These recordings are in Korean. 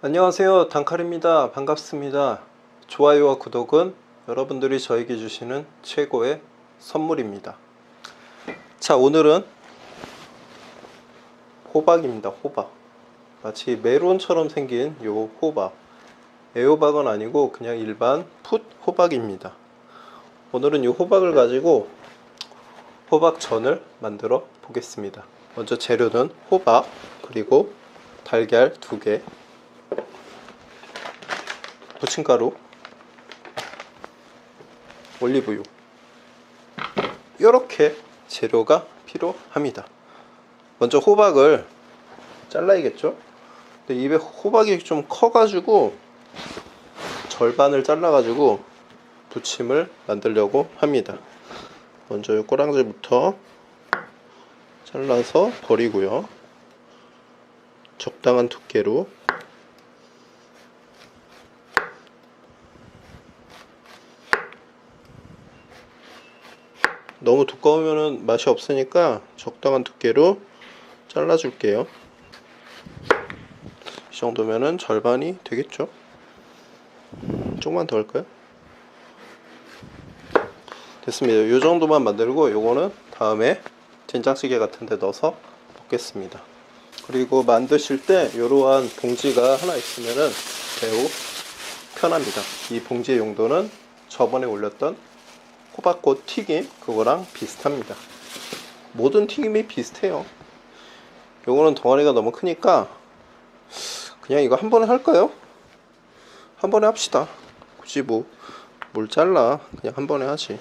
안녕하세요. 단칼입니다. 반갑습니다. 좋아요와 구독은 여러분들이 저에게 주시는 최고의 선물입니다. 자, 오늘은 호박입니다. 호박. 마치 메론처럼 생긴 요 호박. 애호박은 아니고 그냥 일반 풋 호박입니다. 오늘은 이 호박을 가지고 호박전을 만들어 보겠습니다. 먼저 재료는 호박, 그리고 달걀 두 개, 부침가루, 올리브유. 이렇게 재료가 필요합니다. 먼저 호박을 잘라야겠죠? 근데 입에 호박이 좀 커가지고 절반을 잘라가지고 부침을 만들려고 합니다. 먼저 이 꼬랑지부터 잘라서 버리고요. 적당한 두께로 너무 두꺼우면 맛이 없으니까 적당한 두께로 잘라줄게요. 이 정도면은 절반이 되겠죠? 조금만 더 할까요? 됐습니다. 이 정도만 만들고 요거는 다음에 된장찌개 같은 데 넣어서 먹겠습니다. 그리고 만드실 때 이러한 봉지가 하나 있으면은 매우 편합니다. 이 봉지의 용도는 저번에 올렸던 호박꽃 튀김 그거랑 비슷합니다. 모든 튀김이 비슷해요. 요거는 덩어리가 너무 크니까 그냥 이거 한 번에 할까요? 한 번에 합시다. 굳이 뭐 뭘 잘라 그냥 한 번에 하지.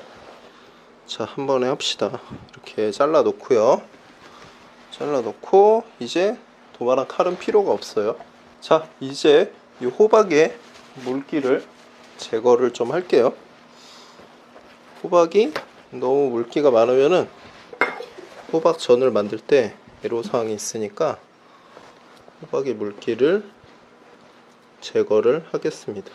자, 한 번에 합시다. 이렇게 잘라 놓고요. 잘라 놓고 이제 도마랑 칼은 필요가 없어요. 자, 이제 이 호박의 물기를 제거를 좀 할게요. 호박이 너무 물기가 많으면은 호박전을 만들 때 애로사항이 있으니까 호박의 물기를 제거를 하겠습니다.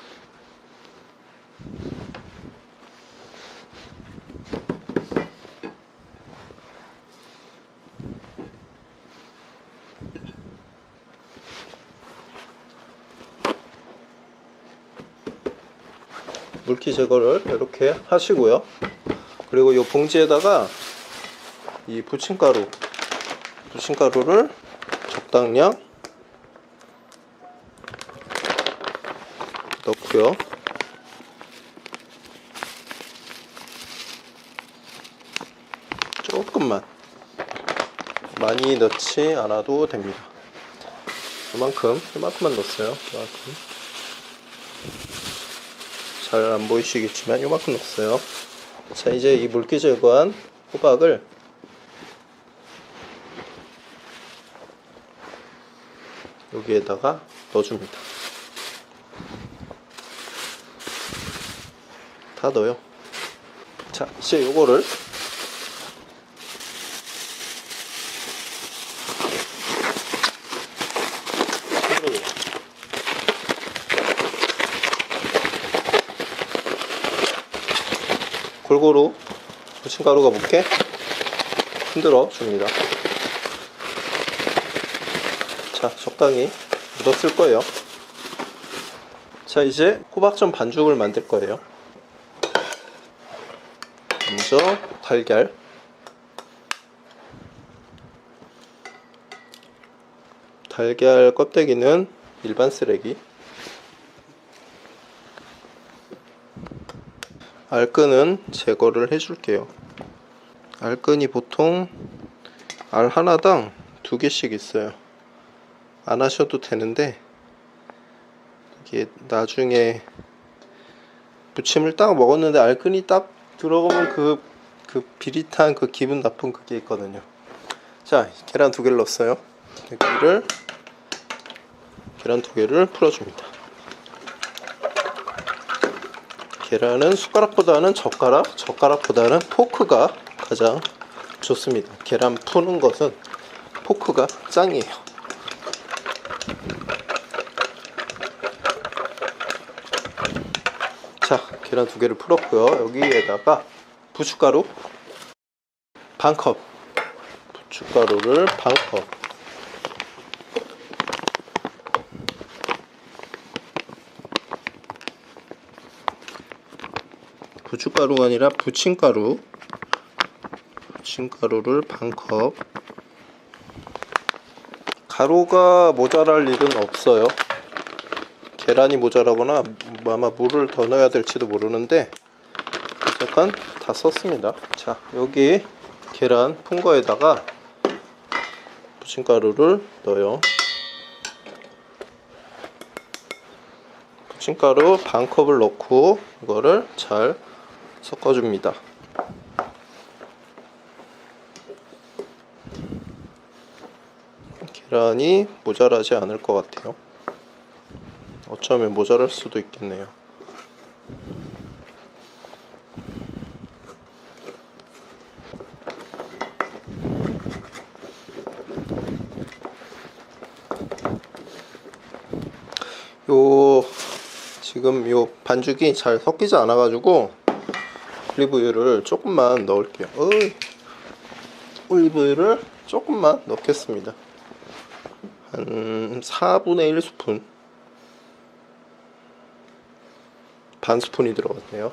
물기 제거를 이렇게 하시고요. 그리고 이 봉지에다가 이 부침가루, 부침가루를 적당량 넣고요. 조금만 많이 넣지 않아도 됩니다. 이만큼, 이만큼만 넣었어요. 이만큼. 잘 안 보이시겠지만 이만큼 넣었어요. 자, 이제 이 물기 제거한 호박을 여기에다가 넣어줍니다. 다 넣어요. 자, 이제 요거를 손으로 골고루 부침가루가 묻게 흔들어 줍니다. 자, 적당히 묻었을 거예요. 자, 이제 호박전 반죽을 만들 거예요. 먼저 달걀 달걀 껍데기는 일반 쓰레기 알끈은 제거를 해줄게요. 알끈이 보통 알 하나당 두 개씩 있어요. 안 하셔도 되는데 이게 나중에 부침을 딱 먹었는데 알끈이 딱 들어가면 그, 그 비릿한 그 기분 나쁜 그게 있거든요. 자, 계란 두 개를 넣었어요. 여기를 계란 두 개를 풀어줍니다. 계란은 숟가락보다는 젓가락, 젓가락보다는 포크가 가장 좋습니다. 계란 푸는 것은 포크가 짱이에요. 자, 계란 두 개를 풀었고요. 여기에다가 부춧가루 반 컵, 부춧가루를 반 컵. 고춧가루가 아니라 부침가루. 부침가루를 반컵. 가루가 모자랄 일은 없어요. 계란이 모자라거나 아마 물을 더 넣어야 될지도 모르는데 잠깐 다 썼습니다. 자 여기 계란 푼 거에다가 부침가루를 넣어요. 부침가루 반 컵을 넣고 이거를 잘 섞어줍니다. 계란이 모자라지 않을 것 같아요. 어쩌면 모자랄 수도 있겠네요. 요 지금 요 반죽이 잘 섞이지 않아 가지고 올리브유를 조금만 넣을게요 어이. 올리브유를 조금만 넣겠습니다 한 4분의 1스푼 반 스푼이 들어갔네요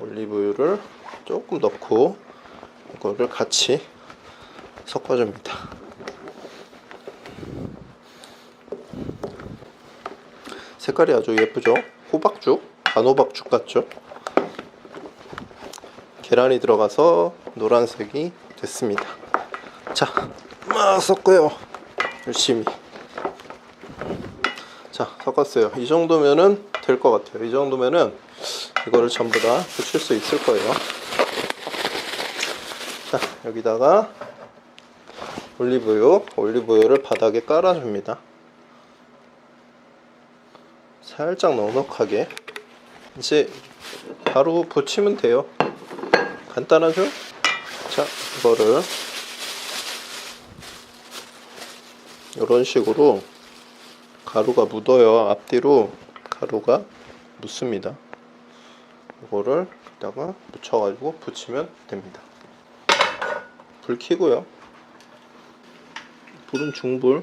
올리브유를 조금 넣고 이거를 같이 섞어줍니다 색깔이 아주 예쁘죠? 호박죽, 단호박죽 같죠? 계란이 들어가서 노란색이 됐습니다. 자, 막 섞어요. 열심히. 자, 섞었어요. 이 정도면은 될 것 같아요. 이 정도면은 이거를 전부 다 붙일 수 있을 거예요. 자, 여기다가 올리브유, 올리브유를 바닥에 깔아줍니다. 살짝 넉넉하게 이제 바로 붙이면 돼요 간단하죠? 자 이거를 이런 식으로 가루가 묻어요. 앞뒤로 가루가 묻습니다. 이거를 여기다가 묻혀가지고 붙이면 됩니다. 불 켜고요. 불은 중불.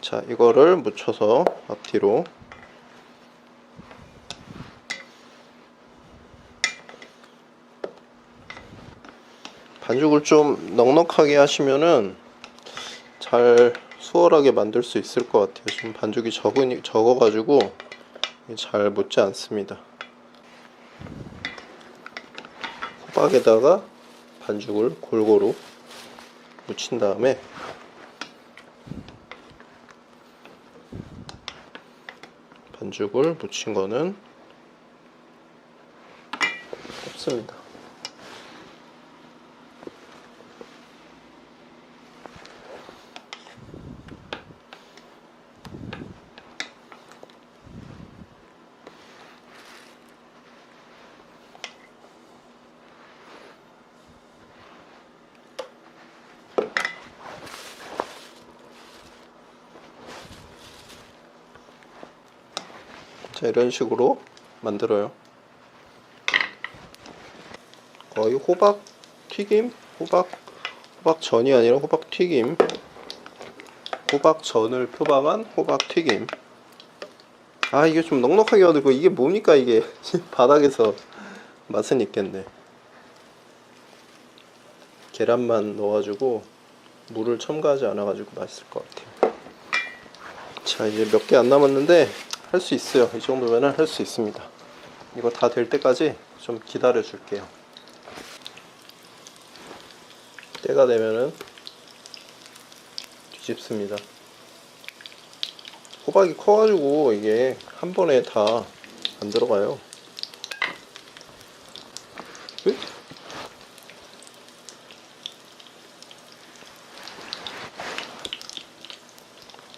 자 이거를 묻혀서 앞뒤로 반죽을 좀 넉넉하게 하시면은 잘 수월하게 만들 수 있을 것 같아요 지금 반죽이 적으니, 적어가지고 잘 묻지 않습니다 호박에다가 반죽을 골고루 묻힌 다음에 반죽을 묻힌 거는 없습니다. 자 이런 식으로 만들어요. 거의 호박 튀김 호박 호박 전이 아니라 호박 튀김. 호박 전을 표방한 호박 튀김. 아 이게 좀 넉넉하게 만들고 이게 뭡니까 이게? 바닥에서 맛은 있겠네. 계란만 넣어가지고 물을 첨가하지 않아가지고 맛있을 것 같아요. 자 이제 몇 개 안 남았는데 할 수 있어요. 이 정도면 할수 있습니다. 이거 다 될 때까지 좀 기다려 줄게요. 때가 되면은 뒤집습니다. 호박이 커가지고 이게 한 번에 다 안 들어가요. 으이?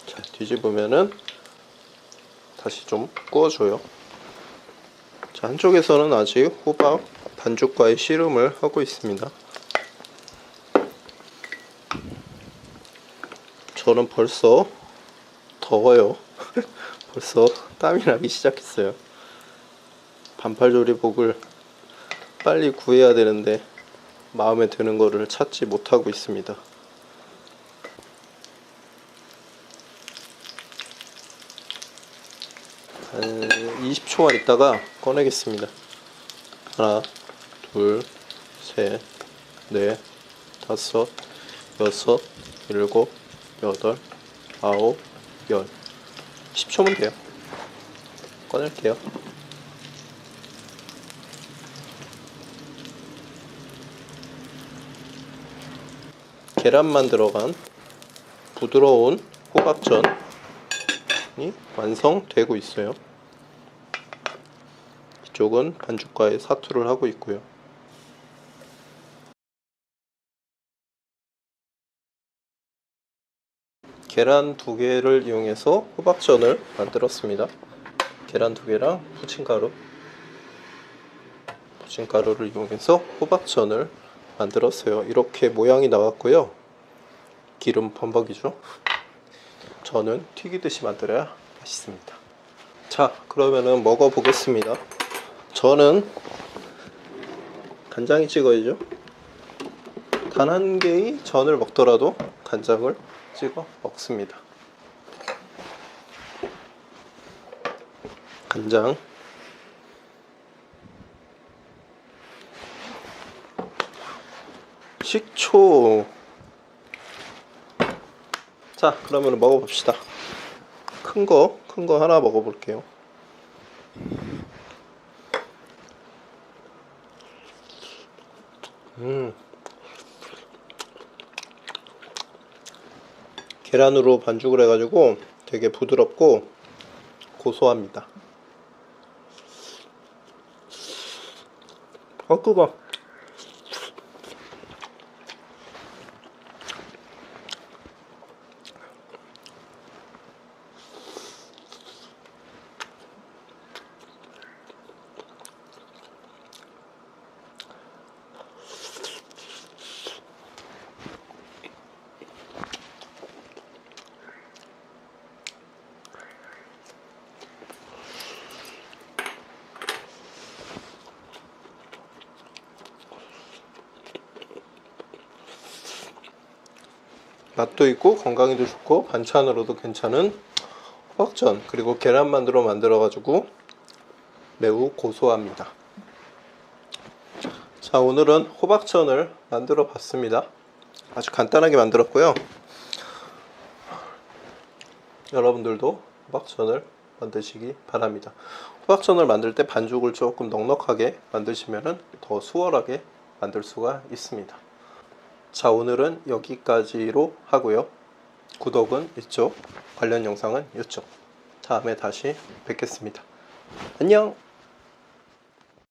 자 뒤집으면은 다시 좀 구워줘요. 자, 한쪽에서는 아직 호박 반죽과의 씨름을 하고 있습니다. 저는 벌써 더워요. 벌써 땀이 나기 시작했어요. 반팔조리복을 빨리 구해야 되는데 마음에 드는 거를 찾지 못하고 있습니다. 한 20초만 있다가 꺼내겠습니다. 하나, 둘, 셋, 넷, 다섯, 여섯, 일곱, 여덟, 아홉, 열. 10초면 돼요. 꺼낼게요. 계란만 들어간 부드러운 호박전이 완성되고 있어요. 이쪽은 반죽과의 사투를 하고 있고요. 계란 두 개를 이용해서 호박전을 만들었습니다. 계란 두 개랑 부침가루, 부침가루를 이용해서 호박전을 만들었어요. 이렇게 모양이 나왔고요. 기름 범벅이죠. 저는 튀기듯이 만들어야 맛있습니다. 자, 그러면은 먹어 보겠습니다. 저는 간장이 찍어야죠. 단 한 개의 전을 먹더라도 간장을 찍어 먹습니다. 간장. 식초. 자, 그러면 먹어봅시다. 큰 거, 큰 거 하나 먹어볼게요. 음. 계란으로 반죽을 해가지고 되게 부드럽고 고소합니다. 어, 뜨거. 맛도 있고 건강에도 좋고 반찬으로도 괜찮은 호박전 그리고 계란만두로 만들어 가지고 매우 고소합니다. 자 오늘은 호박전을 만들어 봤습니다. 아주 간단하게 만들었고요. 여러분들도 호박전을 만드시기 바랍니다. 호박전을 만들 때 반죽을 조금 넉넉하게 만드시면 더 수월하게 만들 수가 있습니다. 자 오늘은 여기까지로 하고요. 구독은 이쪽 관련 영상은 이쪽. 다음에 다시 뵙겠습니다. 안녕